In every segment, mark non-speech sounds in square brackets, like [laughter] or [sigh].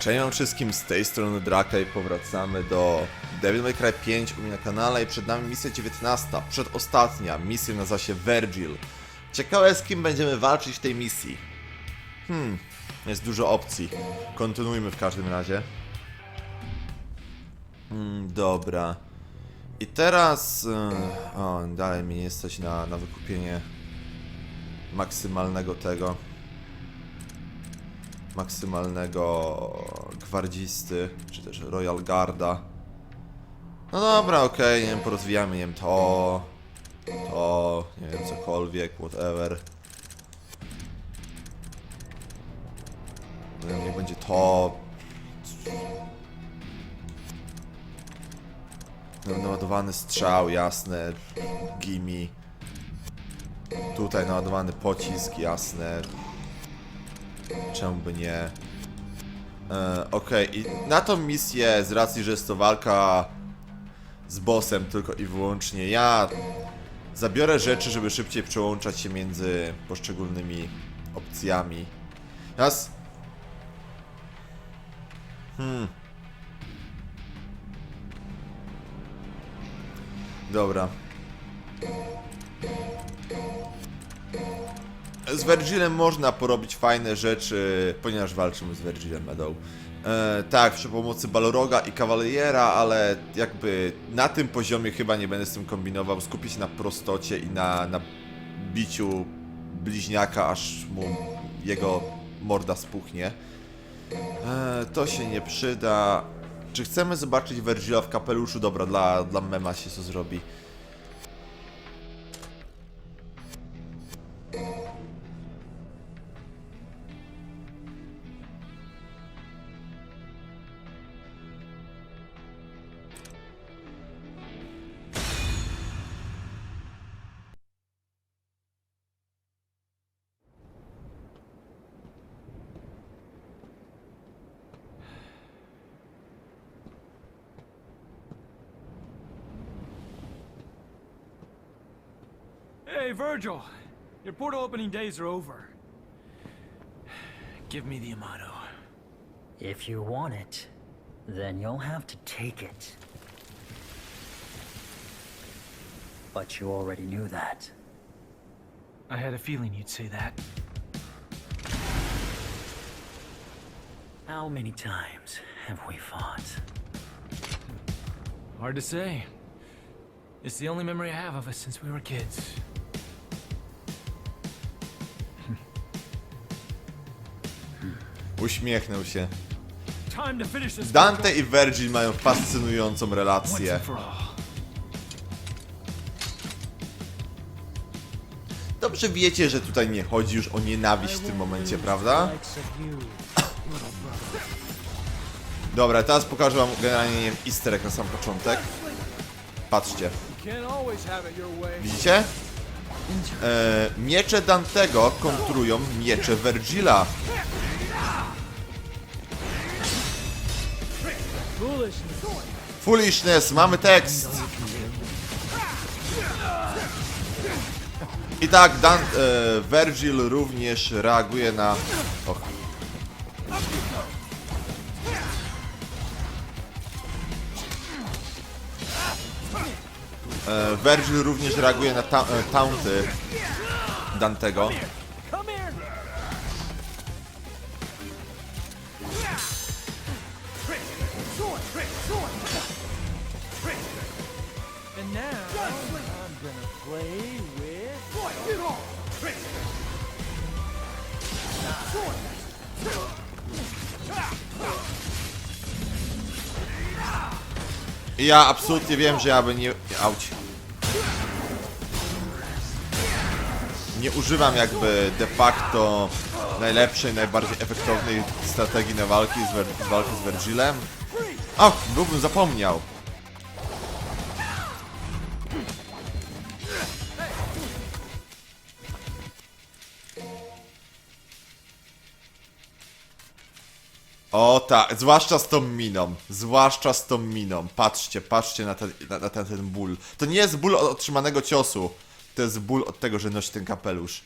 Cześć wszystkim, z tej strony Draka i powracamy do Devil May Cry 5 u mnie na kanale i przed nami misja 19, przedostatnia, misja nazywa się Virgil. Ciekawe z kim będziemy walczyć w tej misji. Hmm, jest dużo opcji. Kontynuujmy w każdym razie. Hmm, dobra. I teraz... e, O, dalej mi nie stać na, na wykupienie maksymalnego tego maksymalnego gwardzisty, czy też Royal Guarda. No dobra, okej, nie wiem, porozwijamy, nie wiem, to, to, nie wiem, cokolwiek, whatever. Nie wiem, niech będzie to. No, Naładowany strzał, jasne, gimme. Tutaj naładowany pocisk, jasne. Czemu by nie? E, Okej, i na tą misję, z racji, że jest to walka z bossem tylko i wyłącznie, ja zabiorę rzeczy, żeby szybciej przełączać się między poszczególnymi opcjami. Teraz... Hmm. Dobra. Z Virgilem można porobić fajne rzeczy, ponieważ walczymy z Virgilem Meadow. E, tak, przy pomocy Balroga i Kawaliera, ale jakby na tym poziomie chyba nie będę z tym kombinował. Skupię się na prostocie i na, na biciu bliźniaka, aż mu jego morda spuchnie. E, to się nie przyda. Czy chcemy zobaczyć Virgila w kapeluszu? Dobra, dla, dla mema się co zrobi. Hey, Virgil! Your portal opening days are over. Give me the Amato. If you want it, then you'll have to take it. But you already knew that. I had a feeling you'd say that. How many times have we fought? Hard to say. It's the only memory I have of us since we were kids. Uśmiechnął się. Dante i Virgil mają fascynującą relację. Dobrze wiecie, że tutaj nie chodzi już o nienawiść w tym momencie, prawda? Dobra, teraz pokażę wam generalnie nie wiem, easter egg na sam początek. Patrzcie, widzicie? E, miecze Dantego kontrują miecze Virgila. Foolishness, mamy tekst. I tak, Dan, e, Virgil również reaguje na... Och. E, Virgil również reaguje na ta, e, taunty Dantego. Ja absolutnie wiem, że ja bym nie... Auć. Nie używam jakby de facto najlepszej, najbardziej efektownej strategii na walki z, walki z Virgilem. Och, byłbym zapomniał. O tak, zwłaszcza z tą miną, zwłaszcza z tą miną. Patrzcie, patrzcie na ten, na, na ten, ten ból. To nie jest ból od otrzymanego ciosu, to jest ból od tego, że nosi ten kapelusz.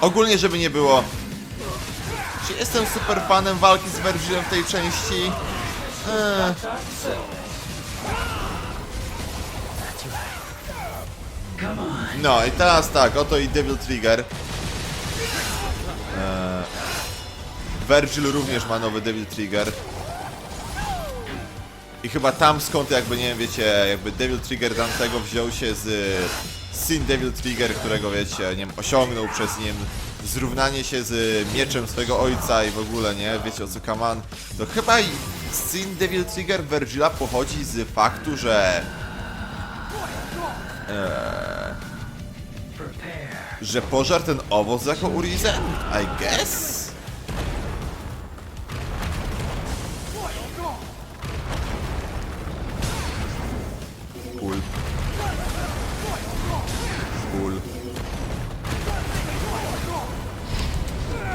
Ogólnie, żeby nie było, Jestem super fanem walki z Vergilem w tej części? Eee. No i teraz tak, oto i Devil Trigger. Eee, Virgil również ma nowy Devil Trigger. I chyba tam skąd jakby, nie wiem, wiecie, jakby Devil Trigger Dantego wziął się z Sin Devil Trigger, którego wiecie, nie wiem, osiągnął przez, nie wiem, zrównanie się z mieczem swego ojca i w ogóle, nie, wiecie o co kaman. To chyba Sin Devil Trigger Virgila pochodzi z faktu, że że pożar ten owoc jako Urizen? I guess?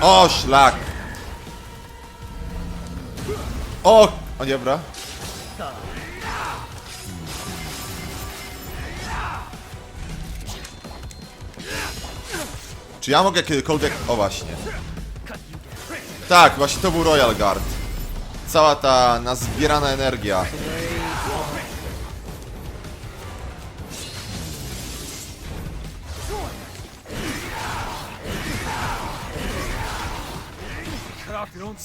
O, szlak! O! O, dobra. Czy ja mogę kiedykolwiek... O właśnie. Tak, właśnie to był Royal Guard. Cała ta nazbierana energia.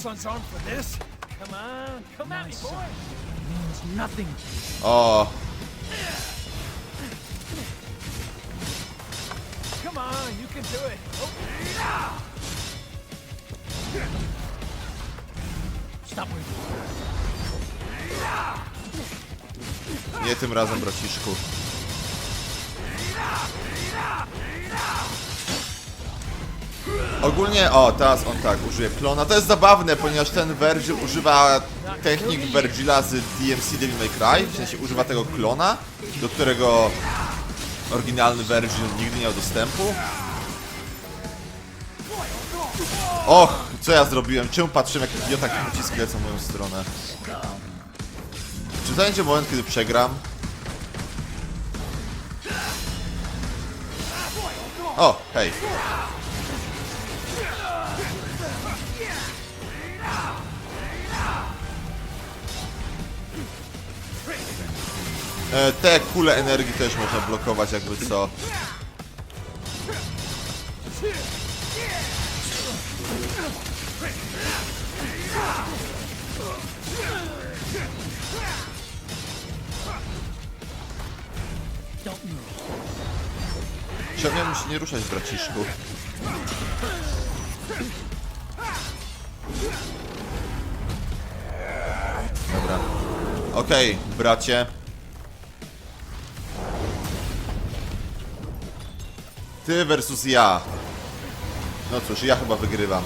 Son's for this? Come on, come at me, boy. Means nothing. O, Come on, you can do it. Oh. Stop nie tym razem, braciszku. Ogólnie, o, teraz on tak, użyje klona. To jest zabawne, ponieważ ten Virgil używa technik Virgila z DMC Devil May Cry, w sensie używa tego klona, do którego oryginalny Virgil nigdy nie miał dostępu. Och, co ja zrobiłem? Czemu patrzyłem, jak idiota pocisk lecą w moją stronę? Czy to będzie moment, kiedy przegram? O, hej. Te kule energii też można blokować jakby co. Miałem się nie ruszać, braciszku? Dobra. Okej, bracie. Ty versus ja. No cóż, ja chyba wygrywam.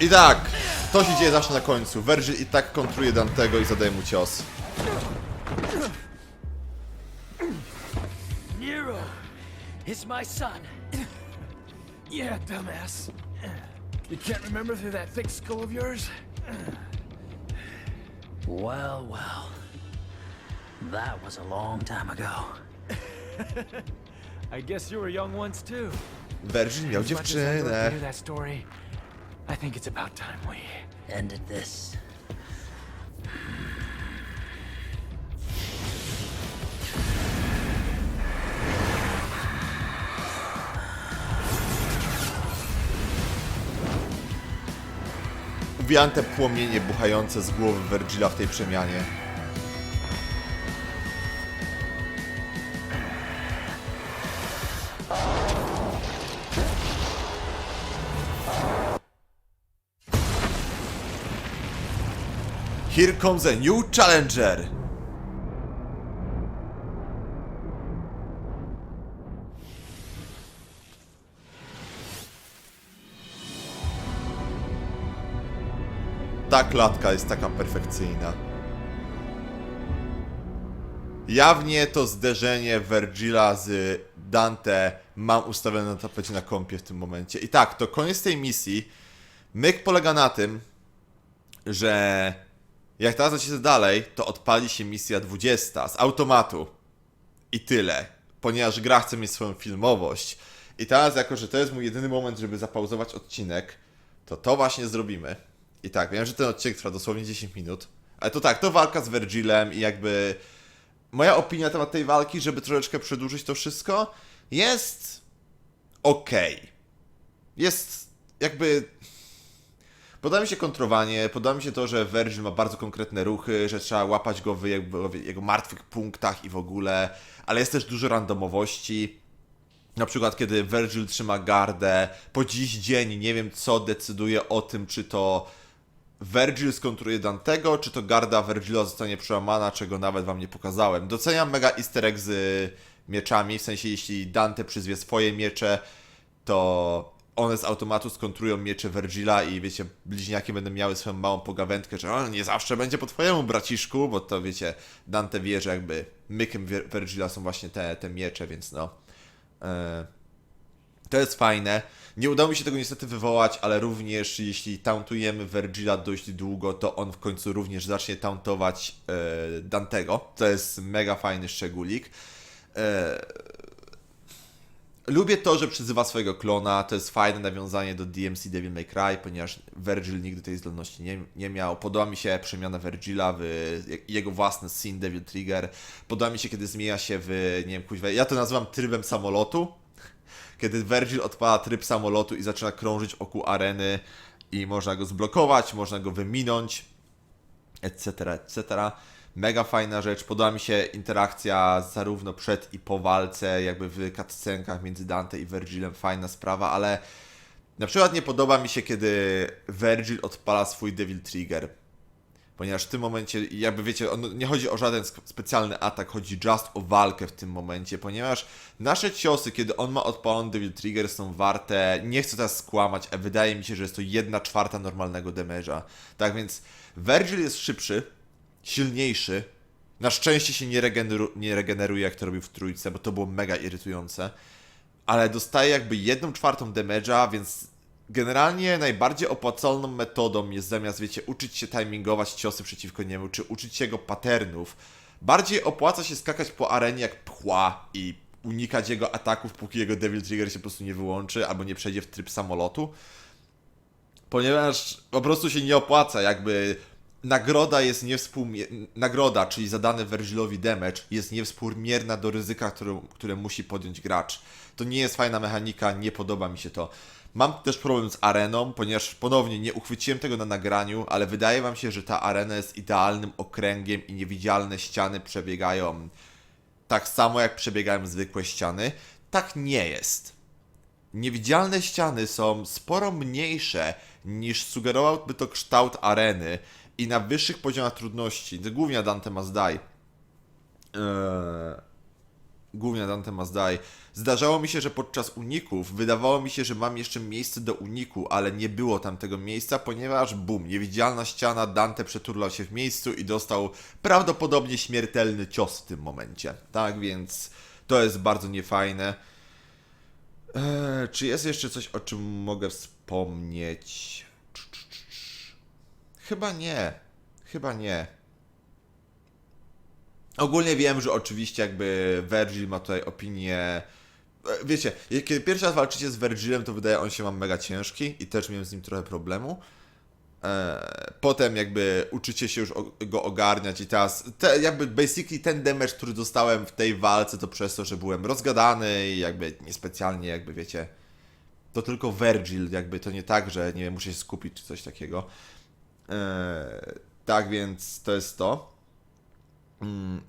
I tak, to się dzieje zawsze na końcu. Virgil i tak kontruje Dantego i zadaje mu cios. Nero, it's my son. yeah, dumbass. You can't remember through that thick skull of yours? Well, well. That was a long time ago. [laughs] I guess you were young once too. Virgil miał dziewczynę. hear that story, I think it's about time we. Ended this. Te płomienie buchające z głowy Virgila w tej przemianie. Here comes a new challenger! Ta klatka jest taka perfekcyjna. Jawnie to zderzenie Vergila z Dante mam ustawione na tapecie na kompie w tym momencie. I tak, to koniec tej misji. Myk polega na tym, że jak teraz lecicie dalej, to odpali się misja 20 z automatu. I tyle. Ponieważ gra chce mieć swoją filmowość. I teraz, jako że to jest mój jedyny moment, żeby zapauzować odcinek, to to właśnie zrobimy. I tak, wiem, że ten odcinek trwa dosłownie 10 minut. Ale to tak, to walka z Virgilem i jakby moja opinia na temat tej walki, żeby troszeczkę przedłużyć to wszystko, jest okej. Jest jakby. Podoba mi się kontrowanie, podoba mi się to, że Virgil ma bardzo konkretne ruchy, że trzeba łapać go w jego, w jego martwych punktach i w ogóle, ale jest też dużo randomowości. Na przykład, kiedy Virgil trzyma gardę, po dziś dzień nie wiem, co decyduje o tym, czy to Virgil skontruje Dantego, czy to garda Virgila zostanie przełamana, czego nawet wam nie pokazałem. Doceniam mega easter egg z mieczami, w sensie jeśli Dante przyzwie swoje miecze, to one z automatu skontrują miecze Virgila i wiecie, bliźniaki będą miały swoją małą pogawędkę, że on nie zawsze będzie po twojemu braciszku, bo to wiecie, Dante wie, że jakby mykiem Virgila są właśnie te, te miecze, więc no. E, to jest fajne. Nie udało mi się tego niestety wywołać, ale również jeśli tauntujemy Virgila dość długo, to on w końcu również zacznie tauntować e, Dantego. To jest mega fajny szczególik. Lubię to, że przyzywa swojego klona. To jest fajne nawiązanie do DMC Devil May Cry, ponieważ Virgil nigdy tej zdolności nie, nie miał. Podoba mi się przemiana Virgila w jego własny Sin Devil Trigger. Podoba mi się, kiedy zmienia się w, nie wiem, kuźwa, ja to nazywam trybem samolotu kiedy Virgil odpala tryb samolotu i zaczyna krążyć wokół areny i można go zblokować, można go wyminąć, etc., etc. Mega fajna rzecz. Podoba mi się interakcja zarówno przed i po walce, jakby w cutscenkach między Dante i Virgilem. Fajna sprawa, ale na przykład nie podoba mi się, kiedy Virgil odpala swój Devil Trigger. Ponieważ w tym momencie, jakby wiecie, on, nie chodzi o żaden specjalny atak, chodzi just o walkę w tym momencie, ponieważ nasze ciosy, kiedy on ma odpalony Devil Trigger, są warte, nie chcę teraz skłamać, a wydaje mi się, że jest to 1 czwarta normalnego damage'a. Tak więc Virgil jest szybszy, silniejszy, na szczęście się nie, regeneru- nie regeneruje, jak to robił w trójce, bo to było mega irytujące, ale dostaje jakby 1 czwartą damage'a, więc Generalnie najbardziej opłacalną metodą jest zamiast, wiecie, uczyć się timingować ciosy przeciwko niemu, czy uczyć się jego patternów, bardziej opłaca się skakać po arenie jak pchła i unikać jego ataków, póki jego Devil Trigger się po prostu nie wyłączy albo nie przejdzie w tryb samolotu. Ponieważ po prostu się nie opłaca, jakby nagroda jest niewspółmierna, nagroda, czyli zadane Virgilowi damage, jest niewspółmierna do ryzyka, które, które musi podjąć gracz. To nie jest fajna mechanika, nie podoba mi się to. Mam też problem z areną, ponieważ ponownie nie uchwyciłem tego na nagraniu, ale wydaje wam się, że ta arena jest idealnym okręgiem i niewidzialne ściany przebiegają tak samo jak przebiegają zwykłe ściany. Tak nie jest. Niewidzialne ściany są sporo mniejsze niż sugerowałby to kształt areny i na wyższych poziomach trudności, głównie Dante Must Die, eee, głównie Dante Die, zdarzało mi się, że podczas uników wydawało mi się, że mam jeszcze miejsce do uniku, ale nie było tam tego miejsca, ponieważ bum, niewidzialna ściana, Dante przeturlał się w miejscu i dostał prawdopodobnie śmiertelny cios w tym momencie. Tak więc to jest bardzo niefajne. Eee, czy jest jeszcze coś, o czym mogę wspomnieć? Chyba nie. Chyba nie. Ogólnie wiem, że oczywiście jakby Virgil ma tutaj opinię. e, Wiecie, kiedy pierwszy raz walczycie z Virgilem, to wydaje on się wam mega ciężki i też miałem z nim trochę problemu. E, Potem jakby uczycie się już go ogarniać i teraz te, jakby basically ten damage, który dostałem w tej walce to przez to, że byłem rozgadany i jakby niespecjalnie jakby wiecie to tylko Virgil, jakby to nie tak, że nie wiem, muszę się skupić czy coś takiego. Eee, tak więc to jest to. Mm,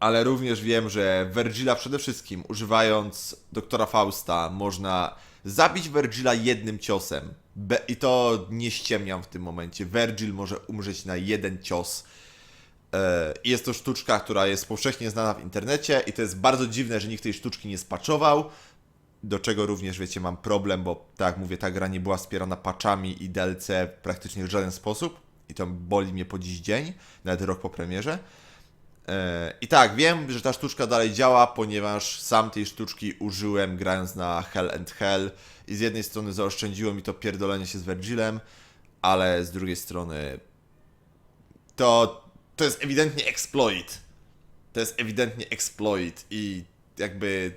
ale również wiem, że Virgila przede wszystkim używając doktora Fausta można zabić Virgila jednym ciosem. Be- I to nie ściemniam w tym momencie. Virgil może umrzeć na jeden cios. E, Jest to sztuczka, która jest powszechnie znana w internecie i to jest bardzo dziwne, że nikt tej sztuczki nie spaczował. Do czego również, wiecie, mam problem, bo tak jak mówię, ta gra nie była wspierana patchami i DLC praktycznie w żaden sposób. I to boli mnie po dziś dzień, nawet rok po premierze. E, I tak, wiem, że ta sztuczka dalej działa, ponieważ sam tej sztuczki użyłem grając na Hell and Hell i z jednej strony zaoszczędziło mi to pierdolenie się z Virgilem, ale z drugiej strony to, to jest ewidentnie exploit. to jest ewidentnie exploit i jakby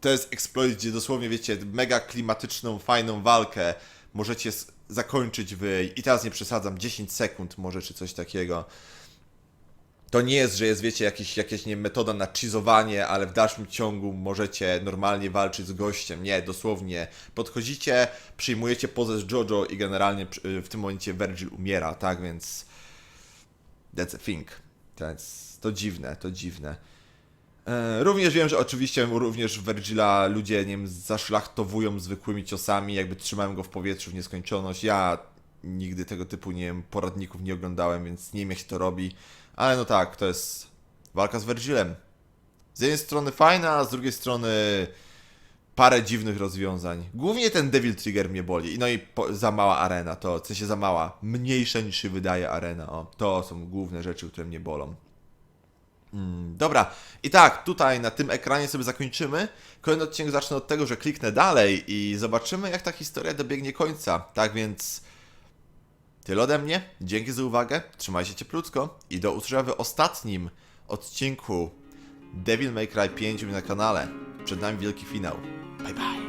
to jest exploit, gdzie dosłownie wiecie, mega klimatyczną, fajną walkę możecie zakończyć w, i teraz nie przesadzam, 10 sekund może, czy coś takiego. To nie jest, że jest, wiecie, jakiś, jakaś nie metoda na cheezowanie, ale w dalszym ciągu możecie normalnie walczyć z gościem. Nie, dosłownie. Podchodzicie, przyjmujecie pozę z Jojo i generalnie przy- w tym momencie Virgil umiera, tak? Więc that's a thing. That's, to dziwne, to dziwne. E, Również wiem, że oczywiście również Virgila ludzie, nie wiem, zaszlachtowują zwykłymi ciosami, jakby trzymają go w powietrzu w nieskończoność. Ja nigdy tego typu, nie wiem, poradników nie oglądałem, więc nie wiem jak się to robi. Ale no tak, to jest walka z Virgilem. Z jednej strony fajna, a z drugiej strony parę dziwnych rozwiązań. Głównie ten Devil Trigger mnie boli. No i po, za mała arena, to w sensie za mała, mniejsza niż się wydaje arena. O, to są główne rzeczy, które mnie bolą. Mm, Dobra, i tak, tutaj na tym ekranie sobie zakończymy. Kolejny odcinek zacznę od tego, że kliknę dalej i zobaczymy, jak ta historia dobiegnie końca. Tak więc, tyle ode mnie. Dzięki za uwagę, trzymajcie cieplutko i do usłyszenia w ostatnim odcinku Devil May Cry 5 na kanale. Przed nami wielki finał. Bye bye.